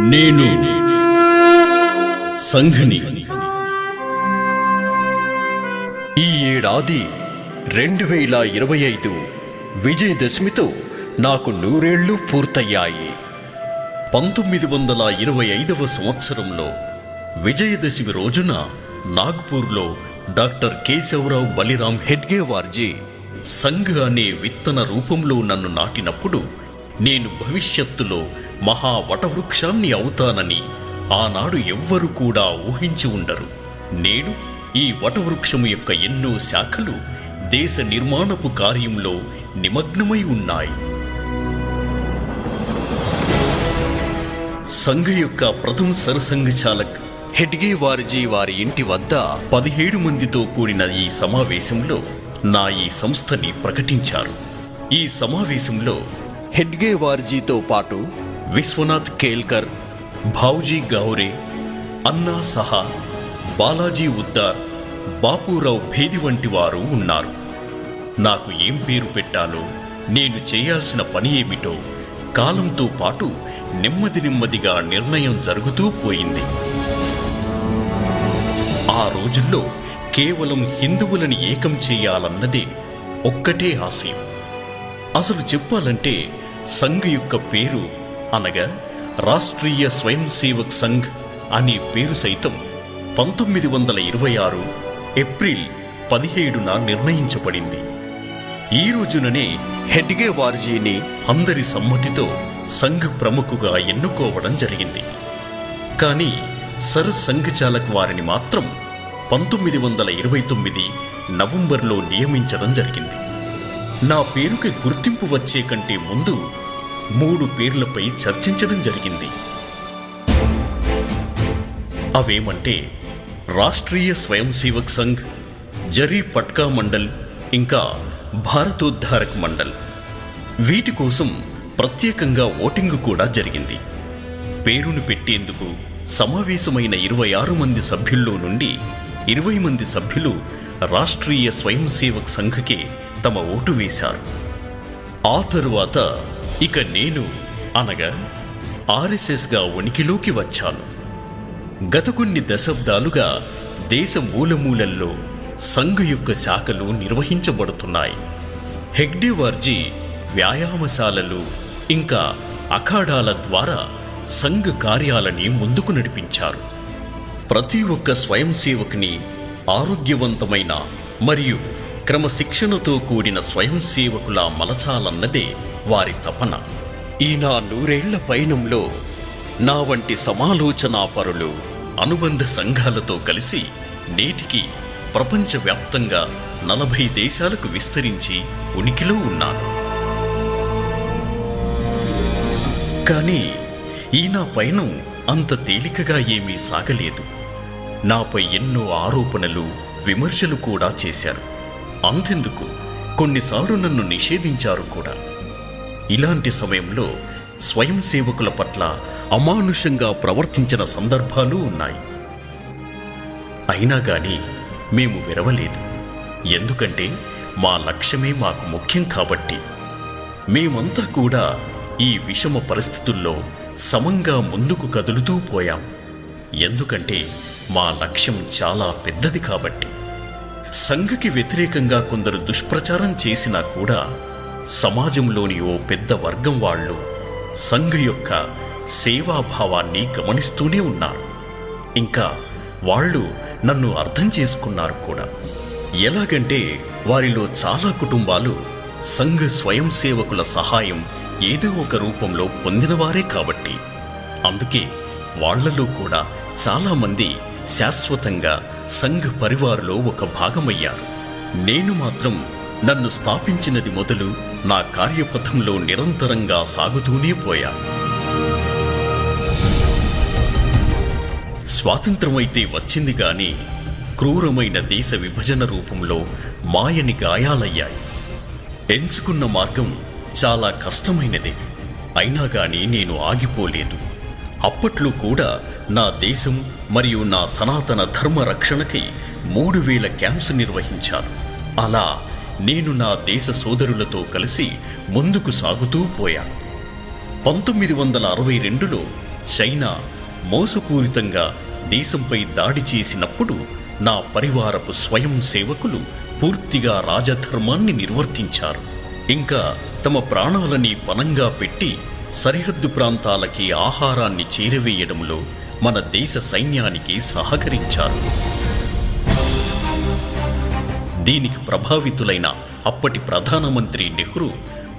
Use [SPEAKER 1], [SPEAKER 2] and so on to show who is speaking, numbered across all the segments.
[SPEAKER 1] నేను సంఘని.
[SPEAKER 2] ఈ ఏడాది రెండు వేల ఇరవై ఐదు విజయదశమితో నాకు నూరేళ్ళు పూర్తయ్యాయి.
[SPEAKER 1] పంతొమ్మిది వందల ఇరవై ఐదవ సంవత్సరంలో విజయదశమి రోజున నాగ్పూర్లో డాక్టర్ కేశవరావు బలిరాం హెడ్గేవార్జీ సంఘ అనే విత్తన రూపంలో నన్ను నాటినప్పుడు నేను భవిష్యత్తులో మహా వటవృక్షాన్ని అవుతానని ఆనాడు ఎవ్వరు కూడా ఊహించి ఉండరు. నేడు ఈ వటవృక్షము యొక్క ఎన్నో శాఖలు దేశ నిర్మాణపు కార్యంలో నిమగ్నమై ఉన్నాయి. సంఘ యొక్క ప్రథమ సరసంఘ చాలక్
[SPEAKER 2] హెడ్గే వారిజీ వారి ఇంటి వద్ద
[SPEAKER 1] పదిహేడు మందితో కూడిన ఈ సమావేశంలో నా ఈ సంస్థని ప్రకటించారు. ఈ సమావేశంలో
[SPEAKER 2] హెడ్గే వార్జీతో పాటు
[SPEAKER 1] విశ్వనాథ్ కేల్కర్ భావ్జీ గౌరే అన్నా సహా బాలాజీ ఉద్దార్ బాపూరావు భేది వంటి వారు ఉన్నారు. నాకు ఏం పేరు పెట్టాలో నేను చేయాల్సిన పని ఏమిటో కాలంతో పాటు నెమ్మది నెమ్మదిగా నిర్ణయం జరుగుతూ పోయింది. ఆ రోజుల్లో కేవలం హిందువులను ఏకం చేయాలన్నదే ఒక్కటే ఆశయం. అసలు చెప్పాలంటే సంఘ్ యొక్క పేరు అనగా రాష్ట్రీయ స్వయం సేవక్ సంఘ్ అనే పేరు సైతం పంతొమ్మిది వందల ఇరవై ఆరు ఏప్రిల్ పదిహేడున నిర్ణయించబడింది. ఈ రోజుననే
[SPEAKER 2] హెడ్గే వార్జీని
[SPEAKER 1] అందరి సమ్మతితో సంఘ్ ప్రముఖుగా ఎన్నుకోవడం జరిగింది. కానీ సర్ సంఘ్ చాలక్ వారిని మాత్రం పంతొమ్మిది వందల ఇరవై తొమ్మిది నవంబర్లో నియమించడం జరిగింది. నా పేరుకి గుర్తింపు వచ్చే కంటే ముందు మూడు పేర్లపై చర్చించడం జరిగింది. అవేమంటే రాష్ట్రీయ స్వయం సేవక్ సంఘ్ జరీ పట్కా మండల్ ఇంకా భారతోద్ధారక్ మండల్. వీటి కోసం ప్రత్యేకంగా ఓటింగ్ కూడా జరిగింది. పేరును పెట్టేందుకు సమావేశమైన ఇరవై ఆరు మంది సభ్యుల్లో నుండి ఇరవై మంది సభ్యులు రాష్ట్రీయ స్వయం సేవక్ సంఘకే తమ ఓటు వేశారు. ఆ తరువాత ఇక నేను అనగా ఆర్ఎస్ఎస్గా ఉనికిలోకి వచ్చాను. గత కొన్ని దశాబ్దాలుగా దేశ మూలమూలల్లో సంఘ్ యొక్క శాఖలు నిర్వహించబడుతున్నాయి. హెగ్డేవార్జీ వ్యాయామశాలలు ఇంకా అఖాడాల ద్వారా సంఘ కార్యాలని ముందుకు నడిపించారు. ప్రతి ఒక్క స్వయం సేవకుని ఆరోగ్యవంతమైన మరియు క్రమశిక్షణతో కూడిన స్వయం సేవకులా మలచాలన్నదే వారి తపన.
[SPEAKER 2] ఈ నా నూరేళ్ళ పయనంలో
[SPEAKER 1] నా వంటి సమాలోచనాపరులు అనుబంధ సంఘాలతో కలిసి నేటికి ప్రపంచవ్యాప్తంగా నలభై దేశాలకు విస్తరించి ఉనికిలో ఉన్నాను. కానీ ఈ నా పయనం అంత తేలికగా ఏమీ సాగలేదు. నాపై ఎన్నో ఆరోపణలు విమర్శలు కూడా చేశారు. అంతెందుకు? కొన్నిసార్లు నన్ను నిషేధించారు కూడా. ఇలాంటి సమయంలో స్వయం సేవకుల పట్ల అమానుషంగా ప్రవర్తించిన సందర్భాలు ఉన్నాయి. అయినా గాని మేము విరవలేదు. ఎందుకంటే మా లక్ష్యమే మాకు ముఖ్యం కాబట్టి. మేమంతా కూడా ఈ విషమ పరిస్థితుల్లో సమంగా ముందుకు కదులుతూ పోయాం. ఎందుకంటే మా లక్ష్యం చాలా పెద్దది కాబట్టి. సంఘకి వ్యతిరేకంగా కొందరు దుష్ప్రచారం చేసినా కూడా సమాజంలోని ఓ పెద్ద వర్గం వాళ్ళు సంఘ యొక్క సేవాభావాన్ని గమనిస్తూనే ఉన్నారు. ఇంకా వాళ్ళు నన్ను అర్థం చేసుకున్నారు కూడా. ఎలాగంటే వారిలో చాలా కుటుంబాలు సంఘ స్వయం సేవకుల సహాయం ఏదో ఒక రూపంలో పొందినవారే కాబట్టి. అందుకే వాళ్ళలో కూడా చాలామంది శాశ్వతంగా సంఘ పరివారులో ఒక భాగమయ్యారు. నేను మాత్రం నన్ను స్థాపించినది మొదలు నా కార్యపథంలో నిరంతరంగా సాగుతూనే పోయా. స్వాతంత్రమైతే వచ్చింది గాని క్రూరమైన దేశ విభజన రూపంలో మాయని గాయాలయ్యాయి. ఎంచుకున్న మార్గం చాలా కష్టమైనదే. అయినా గాని నేను ఆగిపోలేదు. అప్పట్లో కూడా నా దేశం మరియు నా సనాతన ధర్మ రక్షణకై మూడు వేల క్యాంప్స్ నిర్వహించాను అలా నేను నా దేశ సోదరులతో కలిసి ముందుకు సాగుతూ పోయాను. పంతొమ్మిది వందల అరవై రెండులో చైనా మోసపూరితంగా దేశంపై దాడి చేసినప్పుడు నా పరివారపు స్వయం సేవకులు పూర్తిగా రాజధర్మాన్ని నిర్వర్తించారు. ఇంకా తమ ప్రాణాలని పనంగా పెట్టి సరిహద్దు ప్రాంతాలకి ఆహారాన్ని చేరవేయడంలో మన దేశ సైన్యానికి సహకరించారు. దీనికి ప్రభావితులైన అప్పటి ప్రధానమంత్రి నెహ్రూ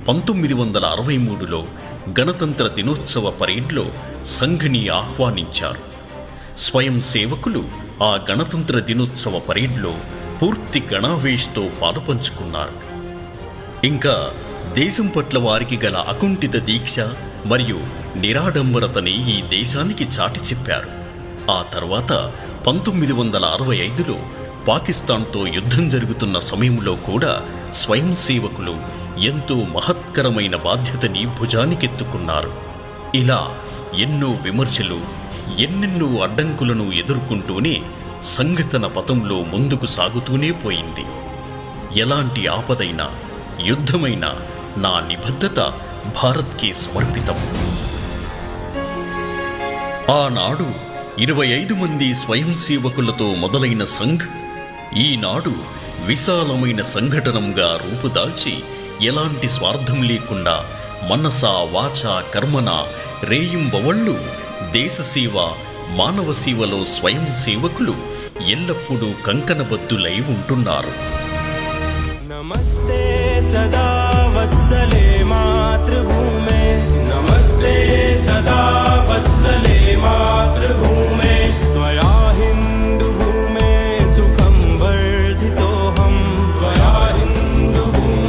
[SPEAKER 1] పంతొమ్మిది వందల అరవై మూడులో గణతంత్ర దినోత్సవ పరేడ్లో సంఘ్ని ఆహ్వానించారు. స్వయం సేవకులు ఆ గణతంత్ర దినోత్సవ పరేడ్లో పూర్తి గణావేష్తో పాలుపంచుకున్నారు. ఇంకా దేశం పట్ల వారికి గల అకుంఠిత దీక్ష మరియు నిరాడంబరతని ఈ దేశానికి చాటి చెప్పారు. ఆ తర్వాత పంతొమ్మిది వందల అరవై ఐదులో పాకిస్తాన్తో యుద్ధం జరుగుతున్న సమయంలో కూడా స్వయం సేవకులు ఎంతో మహత్కరమైన బాధ్యతని భుజానికెత్తుకున్నారు. ఇలా ఎన్నో విమర్శలు ఎన్నెన్నో అడ్డంకులను ఎదుర్కొంటూనే సంఘటన పథంలో ముందుకు సాగుతూనే పోయింది. ఎలాంటి ఆపదైనా యుద్ధమైనా నా నిబద్ధత భారత్కి సమర్పితం. ఆనాడు ఇరవై ఐదు మంది స్వయం సేవకులతో మొదలైన సంఘ్ ఈనాడు విశాలమైన సంఘటనంగా రూపుదాల్చి ఎలాంటి స్వార్థం లేకుండా మనస వాచ కర్మన రేయింబవళ్ళు దేశసేవ మానవ సేవలో స్వయం సేవకులు ఎల్లప్పుడూ కంకణబద్దులై ఉంటున్నారు.
[SPEAKER 3] నమస్తే సదా